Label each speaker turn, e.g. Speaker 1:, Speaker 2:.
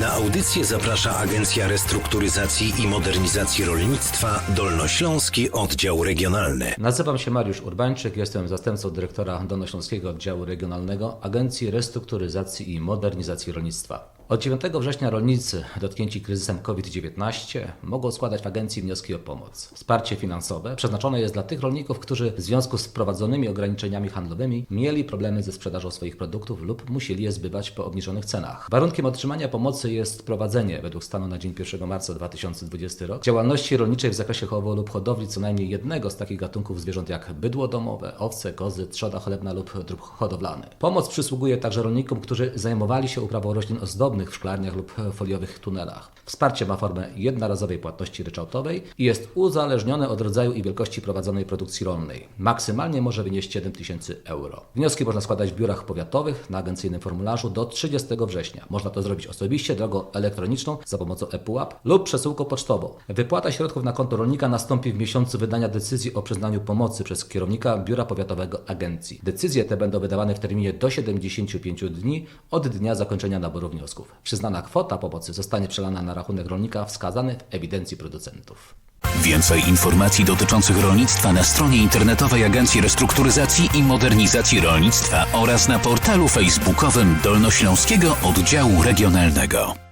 Speaker 1: Na audycję zaprasza Agencja Restrukturyzacji i Modernizacji Rolnictwa Dolnośląski Oddział Regionalny.
Speaker 2: Nazywam się Mariusz Urbańczyk, jestem zastępcą dyrektora Dolnośląskiego Oddziału Regionalnego Agencji Restrukturyzacji i Modernizacji Rolnictwa. Od 9 września rolnicy dotknięci kryzysem COVID-19 mogą składać w agencji wnioski o pomoc. Wsparcie finansowe przeznaczone jest dla tych rolników, którzy w związku z wprowadzonymi ograniczeniami handlowymi mieli problemy ze sprzedażą swoich produktów lub musieli je zbywać po obniżonych cenach. Warunkiem otrzymania pomocy jest prowadzenie, według stanu na dzień 1 marca 2020 rok, działalności rolniczej w zakresie chowu lub hodowli co najmniej jednego z takich gatunków zwierząt jak bydło domowe, owce, kozy, trzoda chlebna lub drób hodowlany. Pomoc przysługuje także rolnikom, którzy zajmowali się uprawą roślin ozdobnych w szklarniach lub foliowych tunelach. Wsparcie ma formę jednorazowej płatności ryczałtowej i jest uzależnione od rodzaju i wielkości prowadzonej produkcji rolnej. Maksymalnie może wynieść 7 tysięcy euro. Wnioski można składać w biurach powiatowych na agencyjnym formularzu do 30 września. Można to zrobić osobiście drogą elektroniczną za pomocą ePUAP lub przesyłką pocztową. Wypłata środków na konto rolnika nastąpi w miesiącu wydania decyzji o przyznaniu pomocy przez kierownika biura powiatowego agencji. Decyzje te będą wydawane w terminie do 75 dni od dnia zakończenia naboru Przyznana kwota pomocy zostanie przelana na rachunek rolnika wskazany w ewidencji producentów.
Speaker 3: Więcej informacji dotyczących rolnictwa na stronie internetowej Agencji Restrukturyzacji i Modernizacji Rolnictwa oraz na portalu facebookowym Dolnośląskiego Oddziału Regionalnego.